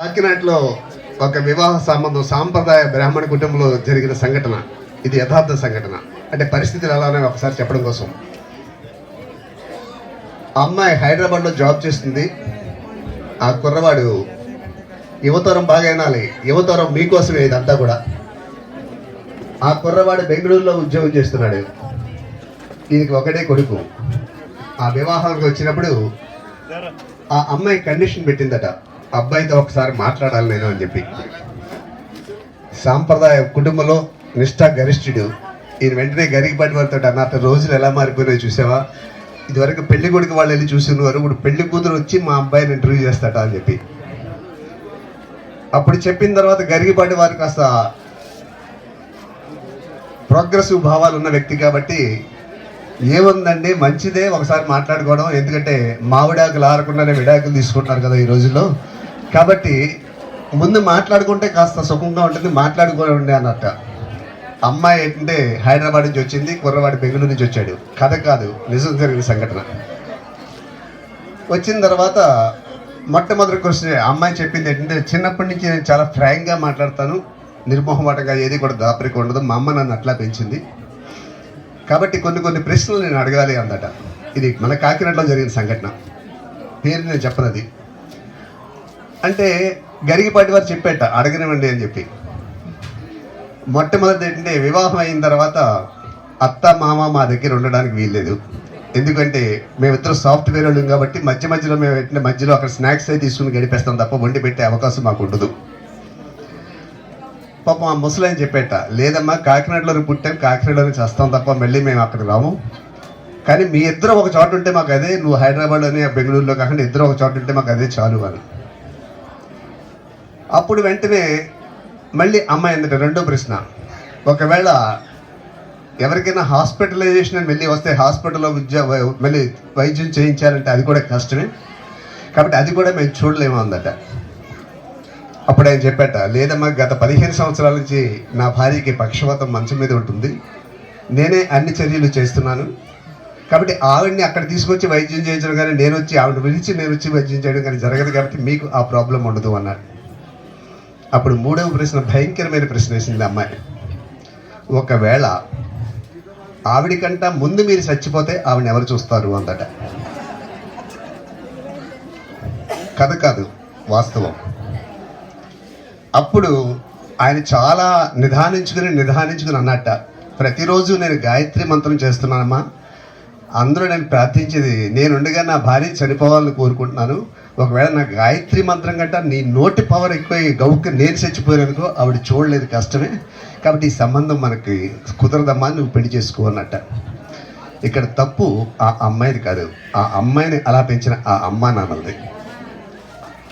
కాకినాడలో ఒక వివాహ సంబంధం సాంప్రదాయ బ్రాహ్మణ కుటుంబంలో జరిగిన సంఘటన. ఇది యథార్థ సంఘటన. అంటే పరిస్థితులు ఎలా ఉన్నాయో ఒకసారి చెప్పడం కోసం. అమ్మాయి హైదరాబాద్లో జాబ్ చేస్తుంది. ఆ కుర్రవాడు యువతరం బాగా వినాలి. యువతరం మీకోసమే ఇదంతా కూడా. ఆ కుర్రవాడు బెంగళూరులో ఉద్యోగం చేస్తున్నాడు. దీనికి ఒకటే కొడుకు. ఆ వివాహానికి వచ్చినప్పుడు ఆ అమ్మాయి కండిషన్ పెట్టిందట. అబ్బాయితో ఒకసారి మాట్లాడాలి నేను అని చెప్పి. సాంప్రదాయ కుటుంబంలో నిష్ఠా గరిష్ఠుడు. ఈయన వెంటనే గరిగిపడి వారితో అన్నట్టు రోజులు ఎలా మారిపోయినాయి చూసావా? ఇదివరకు పెళ్ళి కొడుకు వాళ్ళు వెళ్ళి చూసినారు ఇప్పుడు పెళ్ళి కూతురు వచ్చి మా అబ్బాయిని ఇంటర్వ్యూ చేస్తాట అని చెప్పి. అప్పుడు చెప్పిన తర్వాత గరిగిపాటి వారు కాస్త ప్రోగ్రెసివ్ భావాలు ఉన్న వ్యక్తి కాబట్టి ఏముందండి? మంచిదే ఒకసారి మాట్లాడుకోవడం. ఎందుకంటే మావిడాకులు ఆరకుండానే విడాకులు తీసుకుంటున్నారు కదా ఈ రోజుల్లో. కాబట్టి ముందు మాట్లాడుకుంటే కాస్త సుఖంగా ఉంటుంది మాట్లాడుకోండి అన్నట్ట. అమ్మాయి ఏంటంటే హైదరాబాద్ నుంచి వచ్చింది కుర్రవాడి బెంగళూరు నుంచి వచ్చాడు. కథ కాదు నిజం జరిగిన సంఘటన. వచ్చిన తర్వాత మొట్టమొదటి క్వశ్చన్ అమ్మాయి చెప్పింది ఏంటంటే చిన్నప్పటి నుంచి నేను చాలా ఫ్రాంక్గా మాట్లాడతాను నిర్మోహమాటంగా ఏది కూడా దాపరిక ఉండదు మా అమ్మ నన్ను అట్లా పెంచింది. కాబట్టి కొన్ని కొన్ని ప్రశ్నలు నేను అడగాలి అందట ఇది మన కాకినాడలో జరిగిన సంఘటన. పేరు నేను చెప్పనది. అంటే గరిగిపాటి వారు చెప్పేట అడగనివ్వండి అని చెప్పి. మొట్టమొదటి ఏంటంటే వివాహం అయిన తర్వాత అత్త మామ మా దగ్గర ఉండడానికి వీల్లేదు. ఎందుకంటే మేమిద్దరం సాఫ్ట్వేర్ వాళ్ళం కాబట్టి మధ్య మధ్యలో మేము ఏంటంటే మధ్యలో అక్కడ స్నాక్స్ అయితే తీసుకుని గడిపేస్తాం తప్ప వండి పెట్టే అవకాశం మాకు ఉండదు. పాపం ఆ ముసలాయన చెప్పేట లేదమ్మా కాకినాడలో పుట్టాం కాకినాడలోనే చేస్తాం తప్ప మళ్ళీ మేము అక్కడికి రాము. కానీ మీ ఇద్దరు ఒక చోట ఉంటే మాకు అదే నువ్వు హైదరాబాద్లోనే బెంగళూరులో కాకుండా ఇద్దరు ఒక చోట ఉంటే మాకు అదే చాలు అని. అప్పుడు వెంటనే మళ్ళీ అమ్మాయి ఎందుకు రెండో ప్రశ్న. ఒకవేళ ఎవరికైనా హాస్పిటలైజేషన్ మళ్ళీ వెళ్ళి వస్తే హాస్పిటల్లో విద్య మళ్ళీ వైద్యం చేయించాలంటే అది కూడా కష్టమే. కాబట్టి అది కూడా మేము చూడలేము అందట అప్పుడు ఆయన చెప్పాట లేదమ్మా గత పదిహేను సంవత్సరాల నుంచి నా భార్యకి పక్షవాతం మంచం మీద ఉంటుంది. నేనే అన్ని చర్యలు చేస్తున్నాను. కాబట్టి ఆవిడ్ని అక్కడ తీసుకొచ్చి వైద్యం చేయించడం కానీ నేను వచ్చి ఆవిడ పిలిచి నేను వచ్చి వైద్యం చేయడం కానీ జరగదు కాబట్టి మీకు ఆ ప్రాబ్లం ఉండదు అన్నాడు. అప్పుడు మూడవ ప్రశ్న భయంకరమైన ప్రశ్న వేసింది అమ్మాయి. ఒకవేళ ఆవిడికంట ముందు మీరు చచ్చిపోతే ఆవిడని ఎవరు చూస్తారు అందట. కథ కాదు వాస్తవం. అప్పుడు ఆయన చాలా నిదానించుకుని నిదానించుకుని అన్నట్ట ప్రతిరోజు నేను గాయత్రి మంత్రం చేస్తున్నానమ్మా. అందరూ నేను ప్రార్థించేది నేనుండగా నా భార్య చనిపోవాలని కోరుకుంటున్నాను. ఒకవేళ నా గాయత్రి మంత్రం కంటే నీ నోటి పవర్ ఎక్కువ గౌకి నేను చచ్చిపోయానుకో ఆవిడ చూడలేదు కష్టమే. కాబట్టి ఈ సంబంధం మనకి కుదరదమ్మా నువ్వు పెళ్ళి చేసుకోవన్నట్ట ఇక్కడ తప్పు ఆ అమ్మాయిది కాదు. ఆ అమ్మాయిని అలా పెంచిన ఆ అమ్మా నాన్నలది.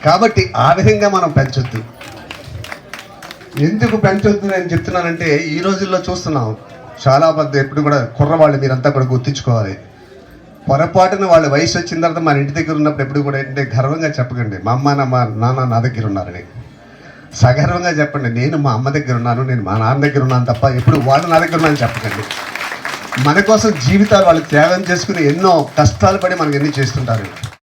కాబట్టి ఆ విధంగా మనం పెంచొద్దు. ఎందుకు పెంచొద్దు నేను చెప్తున్నానంటే ఈ రోజుల్లో చూస్తున్నాం. చాలా మంది ఎప్పుడు కూడా కుర్రవాళ్ళు మీరంతా కూడా గుర్తించుకోవాలి. పొరపాటున వాళ్ళ వయసు వచ్చిన తర్వాత మన ఇంటి దగ్గర ఉన్నప్పుడు ఎప్పుడు కూడా ఏంటంటే గర్వంగా చెప్పకండి. మా అమ్మ నా మా నాన్న నా దగ్గర ఉన్నారని. సగర్వంగా చెప్పండి. నేను మా అమ్మ దగ్గర ఉన్నాను. నేను మా నాన్న దగ్గర ఉన్నాను తప్ప ఎప్పుడు వాళ్ళు నా దగ్గర ఉన్నాను చెప్పకండి. మన కోసం జీవితాలు వాళ్ళు త్యాగం చేసుకుని ఎన్నో కష్టాలు పడి మనకు ఎన్ని చేస్తుంటారు.